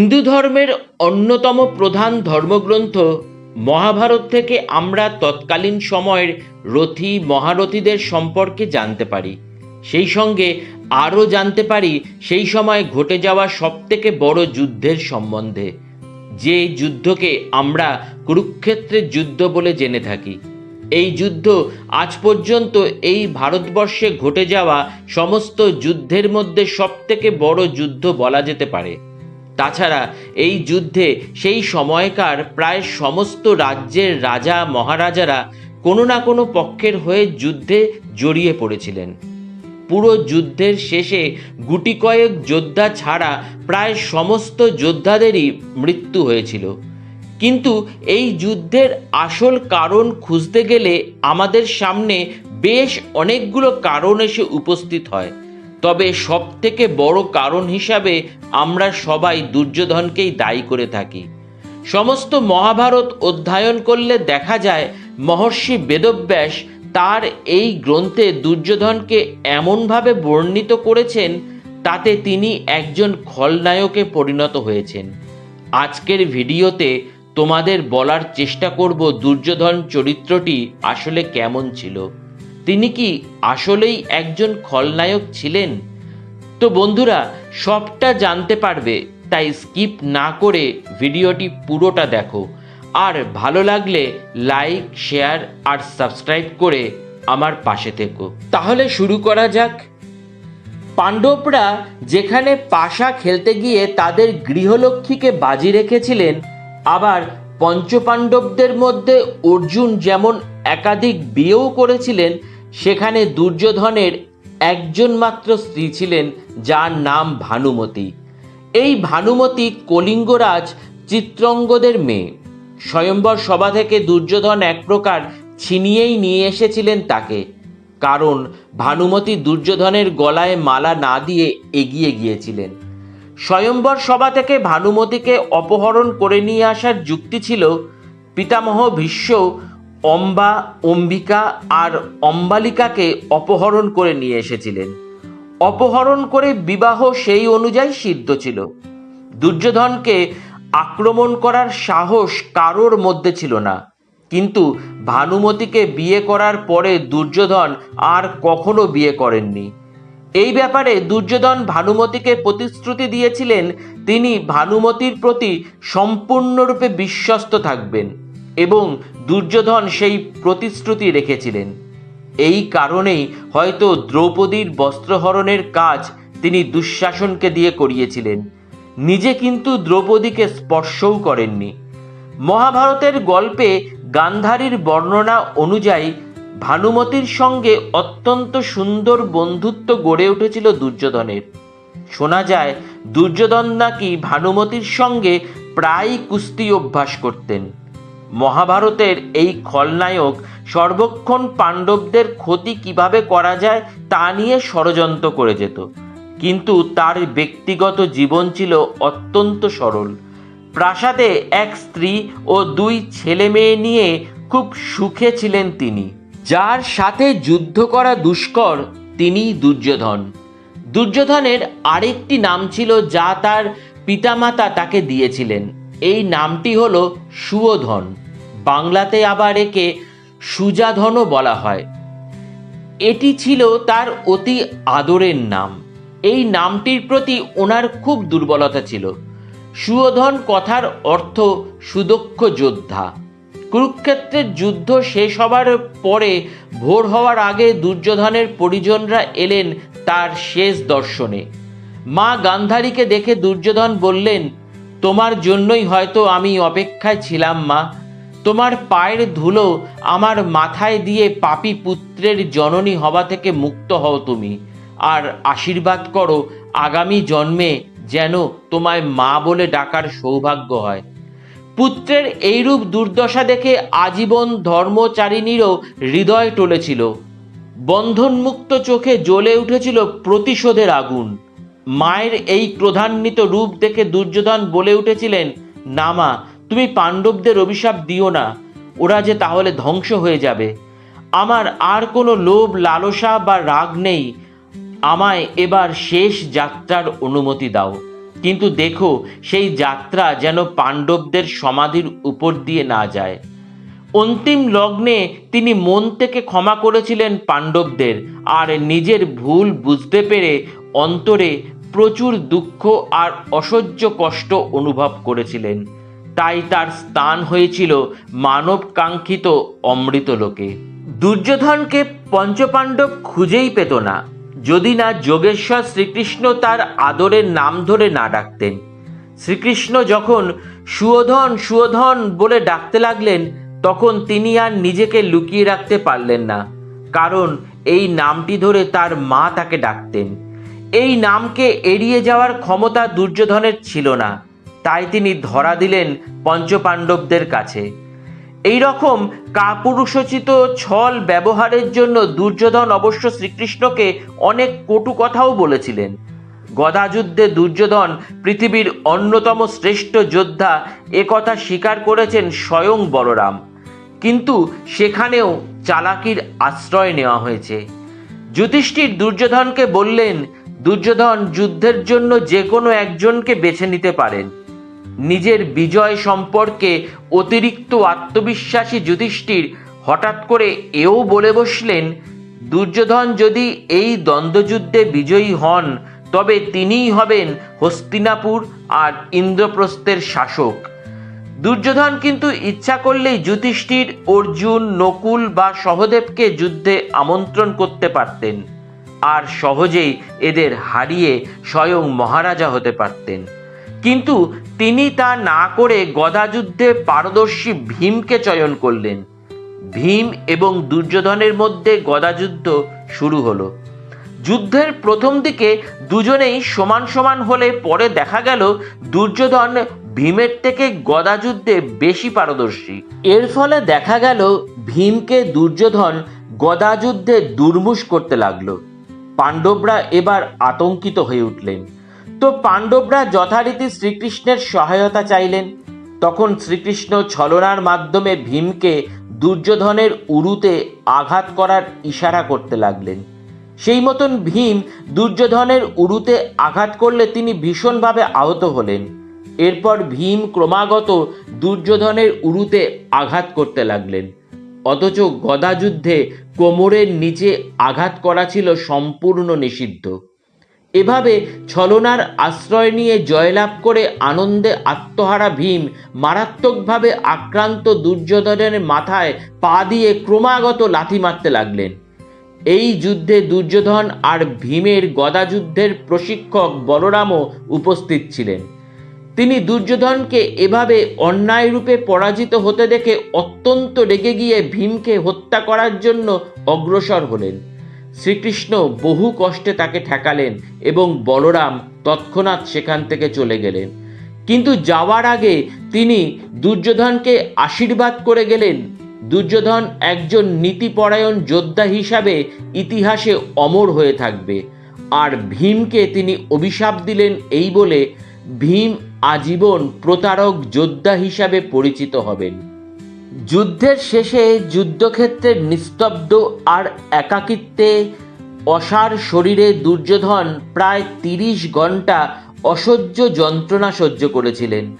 হিন্দু ধর্মের অন্যতম প্রধান ধর্মগ্রন্থ, মহাভারত থেকে আমরা তৎকালীন সময়ের রথী মহারথীদের সম্পর্কে জানতে পারি। সেই সঙ্গে আরও জানতে পারি সেই সময় ঘটে যাওয়া সবথেকে বড় যুদ্ধের সম্বন্ধে। যে যুদ্ধকে আমরা কুরুক্ষেত্রের যুদ্ধ বলে জেনে থাকি। এই যুদ্ধ আজ পর্যন্ত এই ভারতবর্ষে ঘটে যাওয়া সমস্ত যুদ্ধের মধ্যে সবথেকে বড় যুদ্ধ বলা যেতে পারে। তাছাড়া এই যুদ্ধে সেই সময়কার প্রায় সমস্ত রাজ্যের রাজা মহারাজারা কোনো না কোনো পক্ষের হয়ে যুদ্ধে জড়িয়ে পড়েছিলেন। পুরো যুদ্ধের শেষে গুটি কয়েক যোদ্ধা ছাড়া প্রায় সমস্ত যোদ্ধাদেরই মৃত্যু হয়েছিল। কিন্তু এই যুদ্ধের আসল কারণ খুঁজতে গেলে আমাদের সামনে বেশ অনেকগুলো কারণ এসে উপস্থিত হয়। তবে সব থেকে বড় কারণ হিসাবে আমরা সবাই দুর্যোধনকেই দায়ী করে থাকি। সমস্ত মহাভারত অধ্যয়ন করলে দেখা যায়, মহর্ষি বেদব্যাস তার এই গ্রন্থে দুর্যোধনকে এমনভাবে বর্ণিত করেছেন, তাতে তিনি একজন খলনায়কে পরিণত হয়েছেন। আজকের ভিডিওতে তোমাদের বলার চেষ্টা করব দুর্যোধন চরিত্রটি আসলে কেমন ছিল। তিনি কি আসলেই একজন খলনায়ক ছিলেন? তো বন্ধুরা, সবটা জানতে পারবে, তাই স্কিপ না করে ভিডিওটি পুরোটা দেখো। আর ভালো লাগলে লাইক, শেয়ার আর সাবস্ক্রাইব করে আমার পাশে থেকো। তাহলে শুরু করা যাক। পাণ্ডবরা যেখানে পাশা খেলতে গিয়ে তাদের গৃহলক্ষ্মীকে বাজি রেখেছিলেন, আবার পঞ্চপাণ্ডবদের মধ্যে অর্জুন যেমন একাধিক বিয়েও করেছিলেন, সেখানে দুর্যোধনের একজন মাত্র স্ত্রী ছিলেন, যার নাম ভানুমতি। এই ভানুমতি কলিঙ্গরাজ চিত্রঙ্গদের মেয়ে। স্বয়ম্বর সভা থেকে দুর্যোধন এক প্রকার ছিনিয়েই নিয়ে এসেছিলেন তাকে। কারণ ভানুমতি দুর্যোধনের গলায় মালা না দিয়ে এগিয়ে গিয়েছিলেন। স্বয়ম্বর সভা থেকে ভানুমতিকে অপহরণ করে নিয়ে আসার যুক্তি ছিল, পিতামহ ভীষ্ম অম্বা, অম্বিকা আর অম্বালিকাকে অপহরণ করে নিয়ে এসেছিলেন। অপহরণ করে বিবাহ সেই অনুযায়ী সিদ্ধ ছিল। দুর্যোধনকে আক্রমণ করার সাহস কারোর মধ্যে ছিল না। কিন্তু ভানুমতিকে বিয়ে করার পরে দুর্যোধন আর কখনো বিয়ে করেননি। এই ব্যাপারে দুর্যোধন ভানুমতিকে প্রতিশ্রুতি দিয়েছিলেন, তিনি ভানুমতির প্রতি সম্পূর্ণরূপে বিশ্বস্ত থাকবেন এবং দুর্যোধন সেই প্রতিশ্রুতি রেখেছিলেন। এই কারণেই হয়তো দ্রৌপদীর বস্ত্রহরণের কাজ তিনি দুঃশাসনকে দিয়ে করিয়েছিলেন। নিজে কিন্তু দ্রৌপদীকে স্পর্শও করেননি। মহাভারতের গল্পে গান্ধারীর বর্ণনা অনুযায়ী ভানুমতির সঙ্গে অত্যন্ত সুন্দর বন্ধুত্ব গড়ে উঠেছিল দুর্যোধনের। শোনা যায়, দুর্যোধন নাকি ভানুমতির সঙ্গে প্রায়ই কুস্তি অভ্যাস করতেন। মহাভারতের এই খলনায়ক সর্বক্ষণ পাণ্ডবদের ক্ষতি কীভাবে করা যায় তা নিয়ে ষড়যন্ত্র করে যেত। কিন্তু তার ব্যক্তিগত জীবন ছিল অত্যন্ত সরল। প্রাসাদে এক স্ত্রী ও দুই ছেলে মেয়ে নিয়ে খুব সুখে ছিলেন তিনি। যার সাথে যুদ্ধ করা দুষ্কর তিনিই দুর্যোধন। দুর্যোধনের আরেকটি নাম ছিল যা তার পিতামাতা তাকে দিয়েছিলেন। এই নামটি হলো সুয়োধন। বাংলাতে আবার একে সুজাধনও বলা হয়। এটি ছিল তার অতি আদরের নাম। এই নামটির প্রতি ওনার খুব দুর্বলতা ছিল। সুয়োধন কথার অর্থ সুদক্ষ যোদ্ধা। কুরুক্ষেত্রের যুদ্ধ শেষ হবার পরে ভোর হওয়ার আগে দুর্যোধনের পরিজনরা এলেন তার শেষ দর্শনে। মা গান্ধারীকে দেখে দুর্যোধন বললেন, তোমার জন্যই হয়তো আমি অপেক্ষায় ছিলাম মা। তোমার পায়ের ধুলো আমার মাথায় দিয়ে পাপী পুত্রের জননী হওয়া থেকে মুক্ত হও তুমি। আর আশীর্বাদ করো আগামী জন্মে যেন তোমায় মা বলে ডাকার সৌভাগ্য হয়। পুত্রের এইরূপ দুর্দশা দেখে আজীবন ধর্মচারিণীরও হৃদয় টলেছিল। বন্ধনমুক্ত চোখে জ্বলে উঠেছিল প্রতিশোধের আগুন। মায়ের এই ক্রোধান্বিত রূপ দেখে দুর্যোধন বলে উঠেছিলেন নামা তুমি পাণ্ডবদের অভিশাপ দিও না, ওরা যে তাহলে ধ্বংস হয়ে যাবে। আমার আর কোনো লোভ, লালসা বা রাগ নেই। আমায় এবার শেষ যাত্রার অনুমতি দাও। কিন্তু দেখো, সেই যাত্রা যেন পাণ্ডবদের সমাধির উপর দিয়ে না যায়। অন্তিম লগ্নে তিনি মন থেকে ক্ষমা করেছিলেন পাণ্ডবদের, আর নিজের ভুল বুঝতে পেরে অন্তরে প্রচুর দুঃখ আর অসহ্য কষ্ট অনুভব করেছিলেন। তাই তার স্থান হয়েছিল মানব কাঙ্ক্ষিত অমৃতলোকে দুর্যোধনকে পঞ্চপাণ্ডব খুঁজেই পেত না, যদি না যোগেশ্বর শ্রীকৃষ্ণ তার আদরের নাম ধরে না ডাকতেন। শ্রীকৃষ্ণ যখন সুয়োধন সুয়োধন বলে ডাকতে লাগলেন, তখন তিনি আর নিজেকে লুকিয়ে রাখতে পারলেন না, কারণ এই নামটি ধরে তার মা তাকে ডাকতেন। এই নামকে এড়িয়ে যাওয়ার ক্ষমতা দুর্যোধনের ছিল না। তাই তিনি ধরা দিলেন পঞ্চপাণ্ডবদের কাছে। এই রকম কাপুরুষোচিত ছল ব্যবহারের জন্য দুর্যোধন অবশ্য শ্রীকৃষ্ণকে অনেক কটু কথাও বলেছিলেন। গদাযুদ্ধে দুর্যোধন পৃথিবীর অন্যতম শ্রেষ্ঠ যোদ্ধা একথা স্বীকার করেছেন স্বয়ং বলরাম। কিন্তু সেখানেও চালাকির আশ্রয় নেওয়া হয়েছে। যুধিষ্ঠির দুর্যোধনকে বললেন, দুর্যোধন, যুদ্ধের জন্য যে কোনো একজনকে বেছে নিতে পারেন। নিজের বিজয় সম্পর্কে অতিরিক্ত আত্মবিশ্বাসী যুধিষ্ঠির হঠাৎ করে এও বলে বসলেন, দুর্যোধন যদি এই দ্বন্দ্বযুদ্ধে বিজয়ী হন, তবে তিনিই হবেন হস্তিনাপুর আর ইন্দ্রপ্রস্থের শাসক। দুর্যোধন কিন্তু ইচ্ছা করলেই যুধিষ্ঠির, অর্জুন, নকুল বা সহদেবকে যুদ্ধে আমন্ত্রণ করতে পারতেন, আর সহজেই এদের হারিয়ে স্বয়ং মহারাজা হতে পারতেন। কিন্তু তিনি তা না করে গদাযুদ্ধে পারদর্শী ভীমকে চয়ন করলেন। ভীম এবং দুর্যোধনের মধ্যে গদাযুদ্ধ শুরু হলো। যুদ্ধের প্রথম দিকে দুজনেই সমান সমান হলে পরে দেখা গেল দুর্যোধন ভীমের থেকে গদাযুদ্ধে বেশি পারদর্শী। এর ফলে দেখা গেল ভীমকে দুর্যোধন গদাযুদ্ধে দুর্মুষ করতে লাগল। পাণ্ডবরা এবার আতঙ্কিত হয়ে উঠলেন। তো পাণ্ডবরা যথারীতি শ্রীকৃষ্ণের সহায়তা চাইলেন। তখন শ্রীকৃষ্ণ ছলনার মাধ্যমে ভীমকে দুর্যোধনের উরুতে আঘাত করার ইশারা করতে লাগলেন। সেই মতন ভীম দুর্যোধনের উরুতে আঘাত করলে তিনি ভীষণভাবে আহত হলেন। এরপর ভীম ক্রমাগত দুর্যোধনের উরুতে আঘাত করতে লাগলেন। অথচ গদাযুদ্ধে কোমরের নিচে আঘাত করা ছিল সম্পূর্ণ নিষিদ্ধ। এভাবে ছলনার আশ্রয় নিয়ে জয়লাভ করে আনন্দে আত্মহারা ভীম মারাত্মকভাবে আক্রান্ত দুর্যোধনের মাথায় পা দিয়ে ক্রমাগত লাথি মারতে লাগলেন। এই যুদ্ধে দুর্যোধন আর ভীমের গদাযুদ্ধের প্রশিক্ষক বলরামও উপস্থিত ছিলেন। তিনি দুর্যোধনকে এভাবে অন্যায়রূপে পরাজিত হতে দেখে অত্যন্ত রেগে গিয়ে ভীমকে হত্যা করার জন্য অগ্রসর হলেন। শ্রীকৃষ্ণ বহু কষ্টে তাকে ঠেকালেন এবং বলরাম তৎক্ষণাৎ সেখান থেকে চলে গেলেন। কিন্তু যাওয়ার আগে তিনি দুর্যোধনকে আশীর্বাদ করে গেলেন। দুর্যোধন একজন নীতিপরায়ণ যোদ্ধা হিসাবে ইতিহাসে অমর হয়ে থাকবে। আর ভীমকে তিনি অভিশাপ দিলেন এই বলে ভীম আজীবন প্রতারক যোদ্ধা হিসাবে পরিচিত হবেন। যুদ্ধের শেষে যুদ্ধক্ষেত্রের নিস্তব্ধ আর একাকিত্বে অসার শরীরে দুর্যোধন প্রায় তিরিশ ঘণ্টা অসহ্য যন্ত্রণা সহ্য করেছিলেন।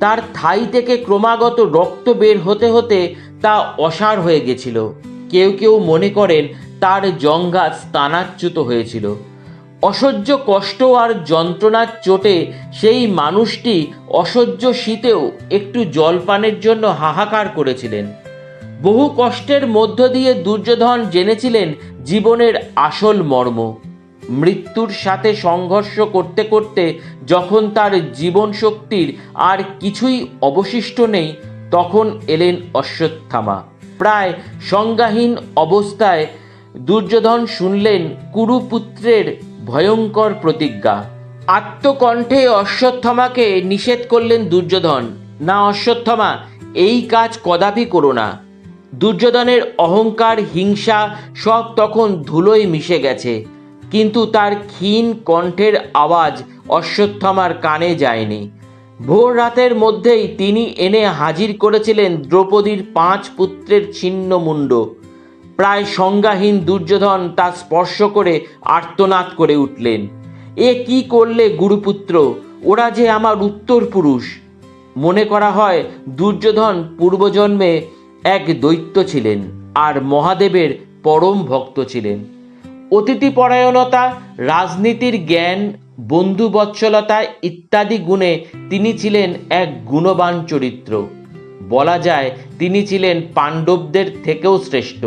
তার থাই থেকে ক্রমাগত রক্ত বের হতে হতে তা অসার হয়ে গেছিল। কেউ কেউ মনে করেন তার জঙ্ঘা স্থানাচ্যুত হয়েছিল। অসহ্য কষ্ট আর যন্ত্রণার চোটে সেই মানুষটি অসহ্য শীতেও একটু জলপানের জন্য হাহাকার করেছিলেন। বহু কষ্টের মধ্য দিয়ে দুর্যোধন জেনেছিলেন জীবনের আসল মর্ম। মৃত্যুর সাথে সংঘর্ষ করতে করতে যখন তার জীবন শক্তির আর কিছুই অবশিষ্ট নেই, তখন এলেন অশ্বত্থামা। প্রায় সংজ্ঞাহীন অবস্থায় দুর্যোধন শুনলেন কুরুপুত্রের ভয়ঙ্কর প্রতিজ্ঞা। আত্মকণ্ঠে অশ্বত্থমাকে নিষেধ করলেন দুর্যোধন। না অশ্বত্থমা, এই কাজ কদাপি করো না। দুর্যোধনের অহংকার, হিংসা সব তখন ধুলোয় মিশে গেছে। কিন্তু তার ক্ষীণ কণ্ঠের আওয়াজ অশ্বত্থমার কানে যায়নি। ভোর রাতের মধ্যেই তিনি এনে হাজির করেছিলেন দ্রৌপদীর পাঁচ পুত্রের ছিন্ন মুন্ড প্রায় সংজ্ঞাহীন দুর্যোধন তা স্পর্শ করে আর্তনাদ করে উঠলেন। এ কি করলে গুরুপুত্র? ওরা যে আমার উত্তর পুরুষ মনে করা হয়, দুর্যোধন পূর্বজন্মে এক দৈত্য ছিলেন আর মহাদেবের পরম ভক্ত ছিলেন। অতিথিপরায়ণতা, রাজনীতির জ্ঞান, বন্ধুবৎসলতা ইত্যাদি গুণে তিনি ছিলেন এক গুণবান চরিত্র। বলা যায়, তিনি ছিলেন পাণ্ডবদের থেকেও শ্রেষ্ঠ।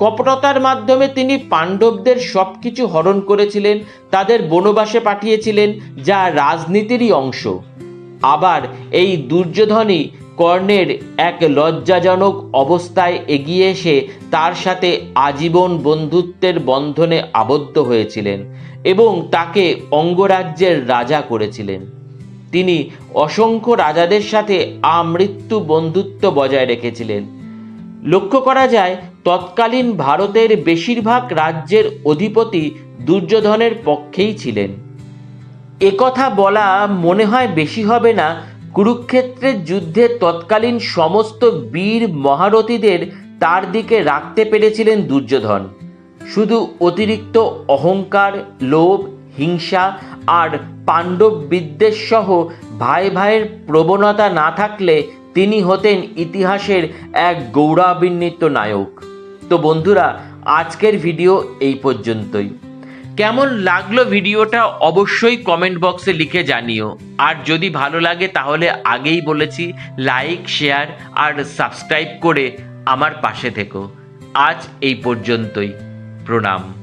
কপটতার মাধ্যমে তিনি পাণ্ডবদের সব কিছু হরণ করেছিলেন, তাদের বনবাসে পাঠিয়েছিলেন, যা রাজনীতিরই অংশ। আবার এই দুর্যোধনই কর্ণের এক লজ্জাজনক অবস্থায় এগিয়ে এসে তার সাথে আজীবন বন্ধুত্বের বন্ধনে আবদ্ধ হয়েছিলেন এবং তাকে অঙ্গরাজ্যের রাজা করেছিলেন। তিনি অসংখ্য রাজাদের সাথে আমৃত্যু বন্ধুত্ব বজায় রেখেছিলেন। লক্ষ্য করা যায়, তৎকালীন ভারতের বেশিরভাগ রাজ্যের অধিপতি দুর্যোধনের পক্ষেই ছিলেন। একথা বলা মনে হয় বেশি হবে না, কুরুক্ষেত্রের যুদ্ধে তৎকালীন সমস্ত বীর মহারথীদের তার দিকে রাখতে পেরেছিলেন দুর্যোধন। শুধু অতিরিক্ত অহংকার, লোভ, হিংসা আর পাণ্ডব বিদ্বেষ সহ ভাই ভাইয়ের প্রবণতা না থাকলে তিনি হতেন ইতিহাসের এক গৌরবান্বিত নায়ক। তো বন্ধুরা, আজকের ভিডিও এই পর্যন্তই। কেমন লাগল ভিডিওটা অবশ্যই কমেন্ট বক্সে লিখে জানিও। আর যদি ভালো লাগে তাহলে আগেই বলেছি, লাইক, শেয়ার আর সাবস্ক্রাইব করে আমার পাশে থেকো। আজ এই পর্যন্তই। প্রণাম।